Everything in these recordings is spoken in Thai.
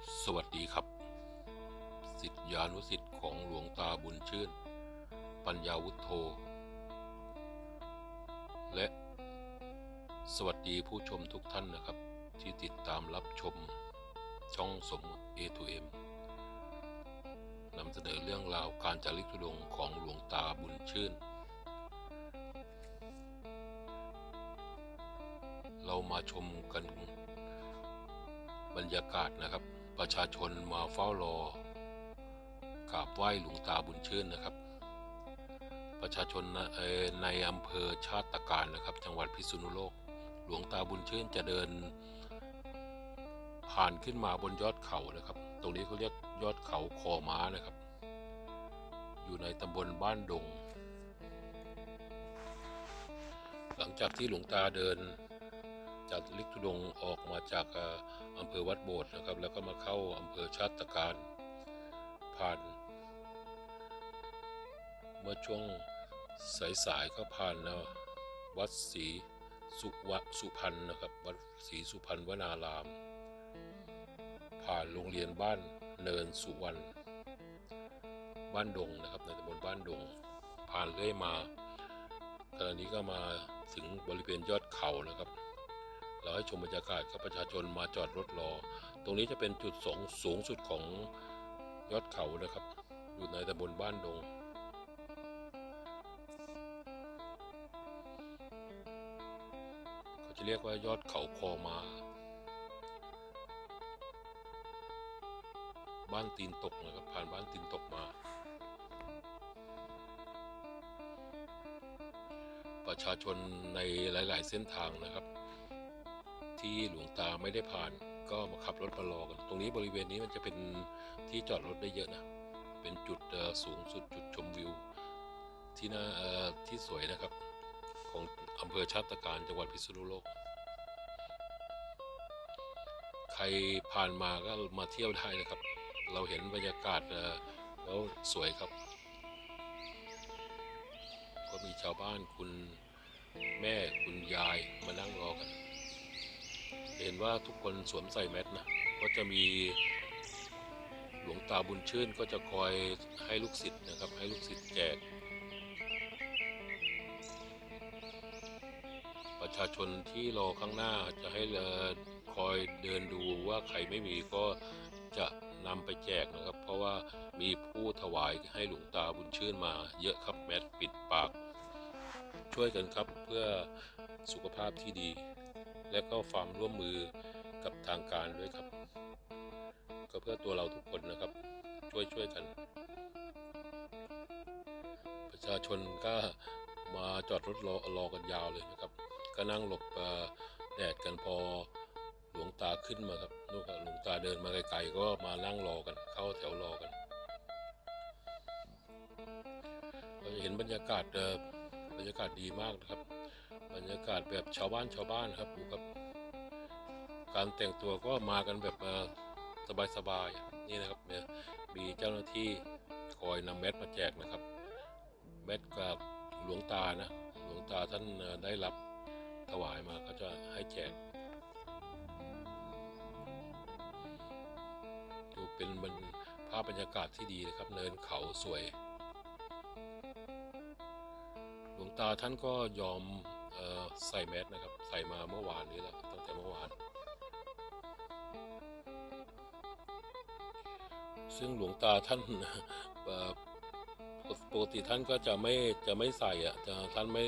สวัสดีครับ สิทธิานุสิทธิ์ของหลวงตาบุญชื่น ปัญญาวุฒโธ และ สวัสดีผู้ชมทุกท่านนะครับ ที่ติดตามรับชม ช่องสม A2M นำเสนอเรื่องราวการจาริกธุดงของหลวงตาบุญชื่น เรามาชมกันบรรยากาศนะครับ ประชาชนมาเฝ้ารอกราบไหว้หลวงตาบุญชื่นนะครับ ประชาชนในอำเภอชาติตการนะครับ จังหวัดพิษณุโลก หลวงตาบุญชื่นจะเดิน ผ่านขึ้นมาบนยอดเขานะครับ ตรงนี้เขาเรียกยอดเขาคอม้านะครับ อยู่ในตำบลบ้านดง หลังจากที่หลวงตาเดิน จากลิกทุดงออกมาจากเอ่ออำเภอวัดโบสถ์นะครับ แล้วก็มาเข้าอำเภอชาติการ ผ่าน เมื่อช่วงสายๆก็ผ่านนะวัดศรีสุวะสุพรรณนะครับ วัดศรีสุพรรณวนาราม ผ่านโรงเรียนบ้านเนินสุวรรณบ้านดงนะครับในตำบลบ้านดง ผ่านเรื่อยมาขณะนี้ก็มาถึงบริเวณยอดเขานะครับ เราให้ชมบรรยากาศครับประชาชนมาจอดรถรอ ตรงนี้จะเป็นจุดสงสูงสุดของยอดเขานะครับ อยู่ในตำบลบ้านดง เขาจะเรียกว่ายอดเขาคอมา บ้านตีนตกนะครับผ่านบ้านตีนตกมา ประชาชนในหลาย ๆ เส้นทางนะครับ ที่หลวงตาไม่ได้ผ่าน ก็มาขับรถมารอกัน ตรงนี้บริเวณนี้มันจะเป็นที่จอดรถได้เยอะนะ เป็นจุดสูงสุดจุดชมวิว ที่น่าที่สวยนะครับ ของอำเภอชาติการจังหวัดพิษณุโลก ใครผ่านมาก็มาเที่ยวได้นะครับ เราเห็นบรรยากาศแล้วสวยครับ ก็มีชาวบ้านคุณแม่คุณยายมานั่งรอกัน เห็นว่าทุกคนสวมใส่แมสนะก็จะมีหลวงตาบุญชื่นก็จะคอยให้ลูกศิษย์นะครับ ให้ลูกศิษย์แจก ประชาชนที่รอข้างหน้าจะให้คอยเดินดูว่าใครไม่มีก็จะนำไปแจกนะครับ เพราะว่ามีผู้ถวายให้หลวงตาบุญชื่นมาเยอะครับแมสปิดปาก ช่วยกันครับเพื่อสุขภาพที่ดี และก็ความร่วมมือกับทางการด้วยครับ ก็เพื่อตัวเราทุกคนนะครับ ช่วยช่วยกัน ประชาชนก็มาจอดรถรอรอกันยาวเลยนะครับ ก็นั่งหลบแดดกันพอหลวงตาขึ้นมาครับนู่นครับหลวงตาเดินมาไกลๆก็มานั่งรอกัน เข้าแถวรอกันเราจะเห็นบรรยากาศเอ่อบรรยากาศดีมากนะครับ บรรยากาศแบบชาวบ้านชาวบ้านครับดูครับ การแต่งตัวก็มากันแบบสบายๆนี่นะครับเนี่ยมีเจ้าหน้าที่คอยนำแมสมาแจกนะครับ แมสกับหลวงตานะหลวงตาท่านได้รับถวายมาก็จะให้แจกดูเป็นบรรภาพบรรยากาศที่ดีนะครับ เนินเขาสวย หลวงตาท่านก็ยอม ใส่แมสนะครับ ใส่มาเมื่อวานนี้แล้วตั้งแต่เมื่อวาน ซึ่งหลวงตาท่านปกติท่านก็จะไม่จะไม่ใส่อะจะท่านไม่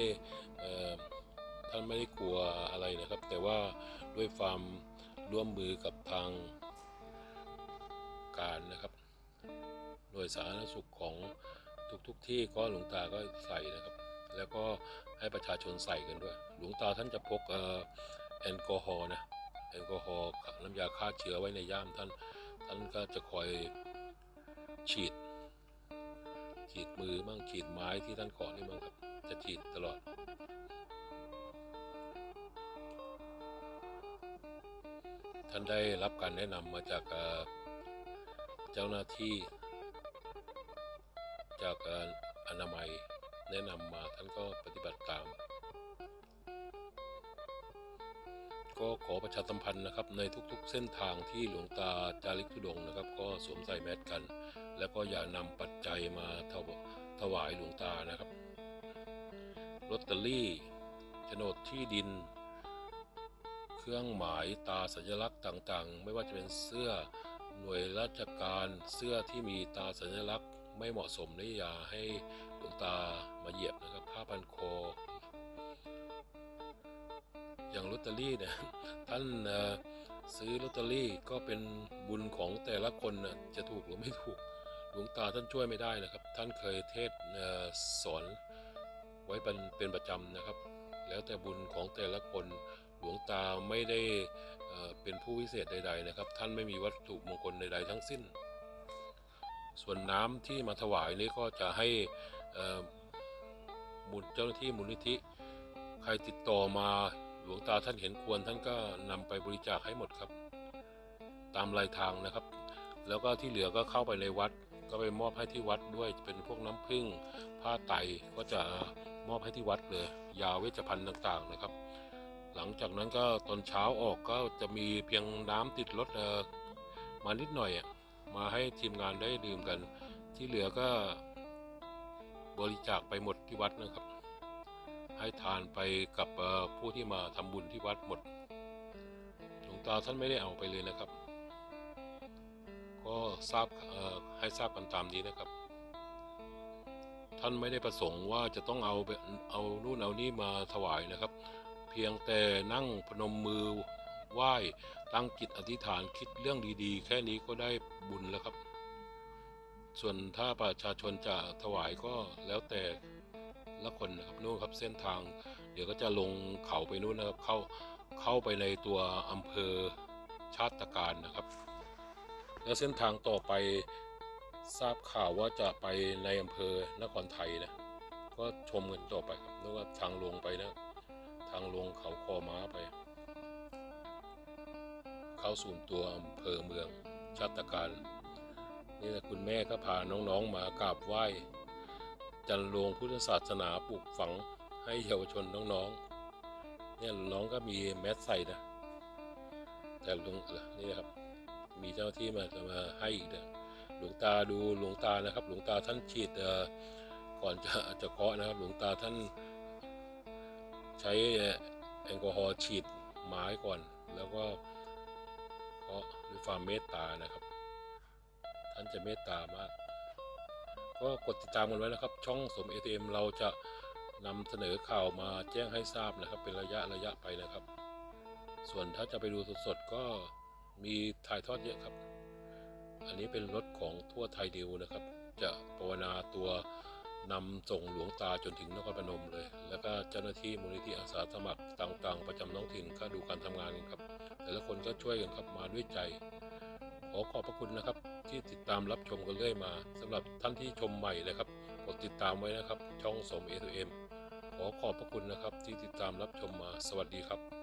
ท่านไม่ได้กลัวอะไรนะครับ แต่ว่าด้วยความร่วมมือกับทางการนะครับหน่วยสาธารณสุขของทุกๆทที่ก็หลวงตาก็ใส่นะครับ แล้วก็ให้ประชาชนใส่กันด้วย หลวงตาท่านจะพกเอ่อแอลกอฮอล์นะแอลกอฮอล์น้ำยาฆ่าเชื้อไว้ในย่ามท่าน ท่านก็จะคอยฉีด ฉีดมือบ้างฉีดไม้ที่ท่านขอนี่บ้างครับ จะฉีดตลอดท่านได้รับการแนะนำมาจากเจ้าหน้าที่จากอนามัย แนะนำมาท่านก็ปฏิบัติตาม ก็ขอประชาสัมพันธ์นะครับในทุกๆ เส้นทางที่หลวงตาจาริกธุดงนะครับ ก็สวมใส่แมสกัน แล้วก็อย่านำปัจจัยมาถวถวายหลวงตานะครับลอตเตอรี่โฉนดที่ดิน เครื่องหมายตาสัญลักษณ์ต่างๆ ไม่ว่าจะเป็นเสื้อหน่วยราชการเสื้อที่มีตาสัญลักษณ์ ไม่เหมาะสมนี่อย่าให้หลวงตามาเหยียบนะครับ ผ้าพันคอ อย่างลอตเตอรี่เนี่ยท่านซื้อลอตเตอรี่ก็เป็นบุญของแต่ละคนนะจะถูกหรือไม่ถูกหลวงตาท่านช่วยไม่ได้นะครับ ท่านเคยเทศสอนไว้เป็นเป็นประจำนะครับ แล้วแต่บุญของแต่ละคนหลวงตาไม่ได้เป็นผู้วิเศษใด ๆ นะครับ ท่านไม่มีวัตถุมงคลใด ๆ ทั้งสิ้น ส่วนน้ำที่มาถวายนี้ก็จะให้มูลเจ้าหน้าที่มูลนิธิ ใครติดต่อมาหลวงตาท่านเห็นควรท่านก็นำไปบริจาคให้หมดครับ ตามรายทางนะครับ แล้วก็ที่เหลือก็เข้าไปในวัด ก็ไปมอบให้ที่วัดด้วยเป็นพวกน้ำผึ้งผ้าไตรก็จะมอบให้ที่วัดเลย ยาเวชภัณฑ์ต่างๆนะครับ หลังจากนั้นก็ตอนเช้าออกก็จะมีเพียงน้ำติดรถมานิดหน่อยอะ มาให้ทีมงานได้ดื่มกัน ที่เหลือก็บริจาคไปหมดที่วัดนะครับ ให้ทานไปกับผู้ที่มาทำบุญที่วัดหมดหลวงตาท่านไม่ได้เอาไปเลยนะครับ ก็ทราบให้ทราบกันตามนี้นะครับ ท่านไม่ได้ประสงค์ว่าจะต้องเอาเอานู่นเอานี่มาถวายนะครับ เพียงแต่นั่งพนมมือ ไหว้ตั้งจิตอธิษฐานคิดเรื่องดีๆ แค่นี้ก็ได้บุญแล้วครับ ส่วนถ้าประชาชนจะถวายก็แล้วแต่ละคนนะครับนู่นครับเส้นทาง เดี๋ยวก็จะลงเขาไปนู่นนะครับเข้าเข้าไปในตัวอำเภอชาติการนะครับ แล้วเส้นทางต่อไปทราบข่าวว่าจะไปในอำเภอนครไทยนะก็ชมกันต่อไปครับนึกว่าทางลงไปนะ ทางลงเขาคอม้าไป เข้าสู่ตัวอำเภอเมืองชาติการนี่แหละคุณแม่ก็พาน้องๆมากราบไหว้ จันโรงพุทธศาสนาปลูกฝังให้เยาวชนน้องๆเนี่ยน้องก็มีแมสใส่นะแต่ลุงนี่นะครับมีเจ้าที่มาจะมาให้อีกนะหลวงตาดูหลวงตานะครับ หลวงตาท่านฉีดเอ่อก่อนจะจะเคาะนะครับ หลวงตาท่านใช้แอลกอฮอล์ฉีดไม้ก่อน แล้วก็าะด้วยความเมตตานะครับ ท่านจะเมตตามาก ก็กดติดตามกันไว้นะครับ ช่องสม ATM เราจะนำเสนอข่าวมาแจ้งให้ทราบนะครับ เป็นระยะระยะไปนะครับ ส่วนถ้าจะไปดูสดๆก็มีถ่ายทอดเยอะครับ อันนี้เป็นรถของทั่วไทยดิวนะครับ จะภาวนาตัวนำส่งหลวงตาจนถึงนครพนมเลย แล้วก็เจ้าหน้าที่มูลนิธิอาสาสมัครต่างๆ ประจำท้องถิ่นก็ดูการทำงาน คนก็ช่วยกันครับมาด้วยใจ ขอขอบพระคุณนะครับ ที่ติดตามรับชมกันเรื่อยมาสำหรับท่านที่ชมใหม่นะครับกดติดตามไว้นะครับ ช่องสมเอสเอ็มขอขอบพระคุณนะครับที่ติดตามรับชมมาสวัสดีครับ